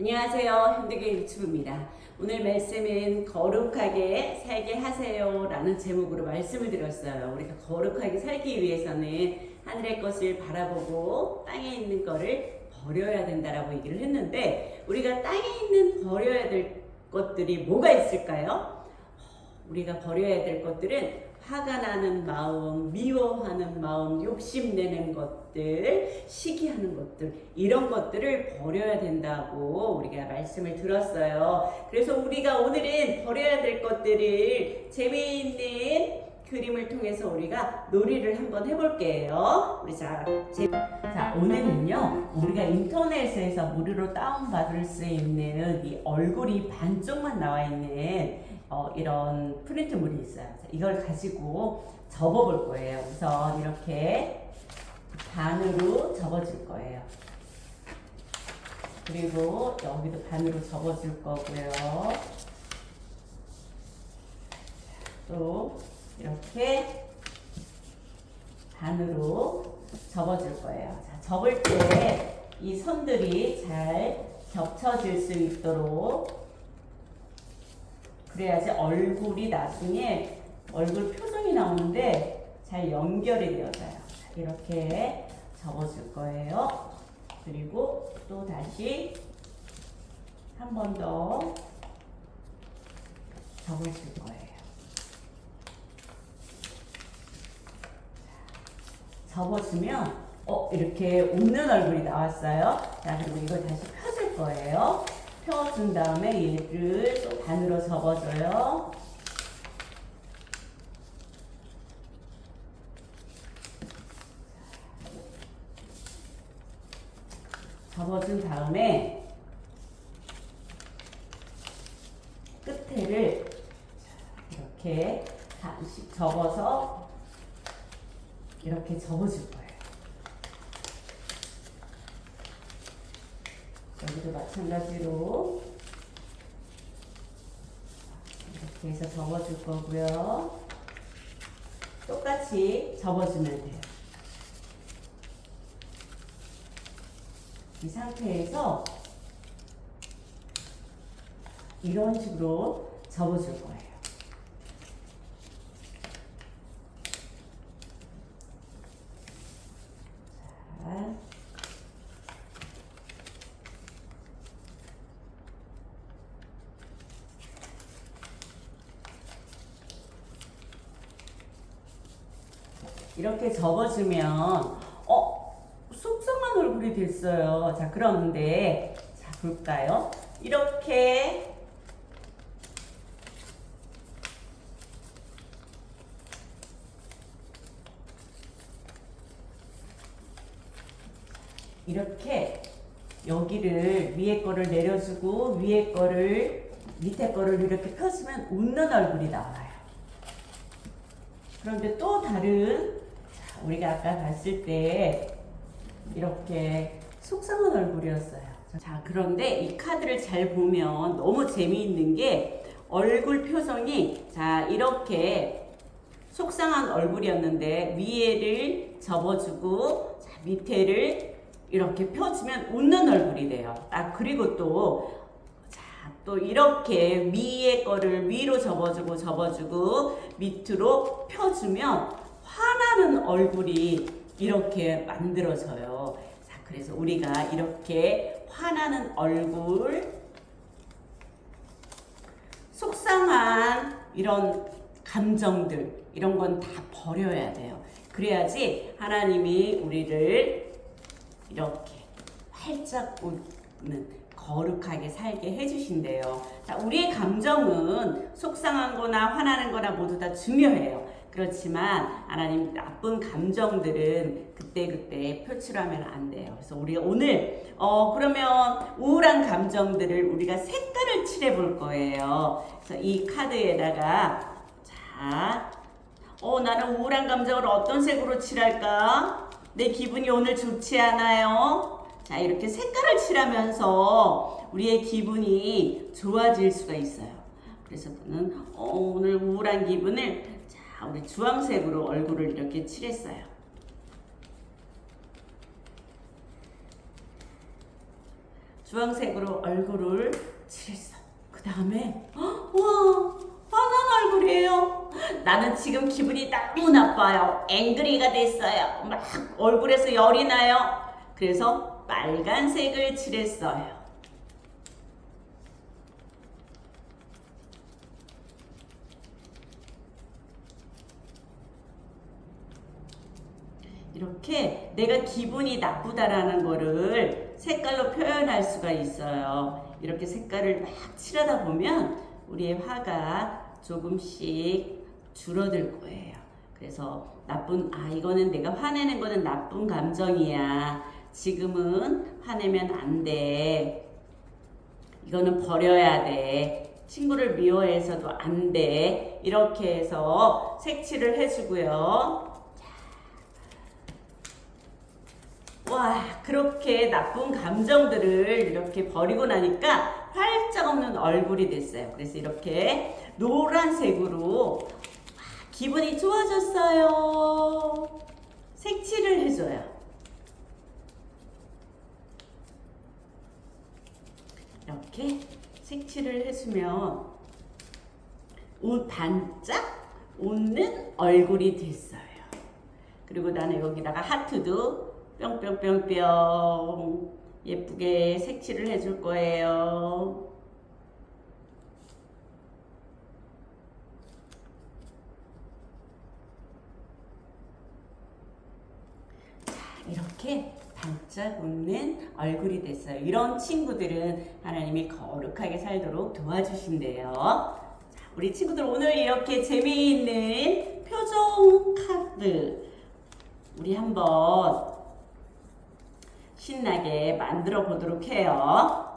안녕하세요. 현대계 유튜브입니다. 오늘 말씀은 거룩하게 살게 하세요 라는 제목으로 말씀을 드렸어요. 우리가 거룩하게 살기 위해서는 하늘의 것을 바라보고 땅에 있는 거를 버려야 된다라고 얘기를 했는데 우리가 땅에 있는 버려야 될 것들이 뭐가 있을까요? 우리가 버려야 될 것들은 화가 나는 마음, 미워하는 마음, 욕심내는 것들, 시기하는 것들, 이런 것들을 버려야 된다고 우리가 말씀을 들었어요. 그래서 우리가 오늘은 버려야 될 것들을 재미있는 그림을 통해서 우리가 놀이를 한번 해볼게요. 우리 자, 제, 자 오늘은요 우리가 인터넷에서 무료로 다운받을 수 있는 이 얼굴이 반쪽만 나와 있는 어, 이런 프린트물이 있어요. 자, 이걸 가지고 접어볼 거예요. 우선 이렇게 반으로 접어줄 거예요. 그리고 여기도 반으로 접어줄 거고요. 또 이렇게 반으로 접어줄 거예요. 자, 접을 때이 선들이 잘 겹쳐질 수 있도록 그래야지 얼굴이 나중에 얼굴 표정이 나오는데 잘 연결이 되어져요. 자, 이렇게 접어줄 거예요. 그리고 또 다시 한 번 더 접어줄 거예요. 접어주면 어 이렇게 웃는 얼굴이 나왔어요. 자 그리고 이걸 다시 펴줄 거예요. 펴준 다음에 얘를 또 반으로 접어줘요. 접어준 다음에 끝에를 이렇게 반씩 접어서 이렇게 접어줄 거예요. 여기도 마찬가지로 이렇게 해서 접어줄 거고요. 똑같이 접어주면 돼요. 이 상태에서 이런 식으로 접어줄 거예요. 자. 이렇게 접어주면 어 속상한 얼굴이 됐어요. 자 그런데 자 볼까요? 이렇게 이렇게 여기를 위에 거를 내려주고 위에 거를 밑에 거를 이렇게 펴주면 웃는 얼굴이 나와요. 그런데 또 다른 자, 우리가 아까 봤을 때 이렇게 속상한 얼굴이었어요. 자, 그런데 이 카드를 잘 보면 너무 재미있는 게 얼굴 표정이 자, 이렇게 속상한 얼굴이었는데 위에를 접어주고 자, 밑에를 이렇게 펴주면 웃는 얼굴이 돼요. 아, 그리고 또 자, 또 이렇게 위에 거를 위로 접어주고 접어주고 밑으로 펴주면 화나는 얼굴이 이렇게 만들어져요. 자, 그래서 우리가 이렇게 화나는 얼굴, 속상한 이런 감정들, 이런 건 다 버려야 돼요. 그래야지 하나님이 우리를 이렇게 활짝 웃는 거룩하게 살게 해주신대요. 자, 우리의 감정은 속상한 거나 화나는 거나 모두 다 중요해요. 그렇지만 하나님 나쁜 감정들은 그때 그때 표출하면 안 돼요. 그래서 우리가 오늘 어 그러면 우울한 감정들을 우리가 색깔을 칠해 볼 거예요. 그래서 이 카드에다가 자, 어 나는 우울한 감정을 어떤 색으로 칠할까? 내 기분이 오늘 좋지 않아요. 자, 이렇게 색깔을 칠하면서 우리의 기분이 좋아질 수가 있어요. 그래서 저는 어, 오늘 우울한 기분을 자, 우리 주황색으로 얼굴을 이렇게 칠했어요. 주황색으로 얼굴을 칠했어. 그 다음에 와 화난 얼굴이에요. 나는 지금 기분이 너무 나빠요. 앵그리가 됐어요. 막 얼굴에서 열이 나요. 그래서 빨간색을 칠했어요. 이렇게 내가 기분이 나쁘다라는 거를 색깔로 표현할 수가 있어요. 이렇게 색깔을 막 칠하다 보면 우리의 화가 조금씩 줄어들 거예요. 그래서 나쁜, 아, 이거는 내가 화내는 거는 나쁜 감정이야. 지금은 화내면 안 돼. 이거는 버려야 돼. 친구를 미워해서도 안 돼. 이렇게 해서 색칠을 해주고요. 와, 그렇게 나쁜 감정들을 이렇게 버리고 나니까 활짝 없는 얼굴이 됐어요. 그래서 이렇게 노란색으로 와, 기분이 좋아졌어요. 색칠을 해줘요. 이렇게 색칠을 해주면 웃 반짝 웃는 얼굴이 됐어요. 그리고 나는 여기다가 하트도 뿅뿅뿅뿅 예쁘게 색칠을 해줄 거예요. 자, 이렇게 반짝 웃는 얼굴이 됐어요. 이런 친구들은 하나님이 거룩하게 살도록 도와주신대요. 자, 우리 친구들 오늘 이렇게 재미있는 표정 카드 우리 한번 신나게 만들어 보도록 해요.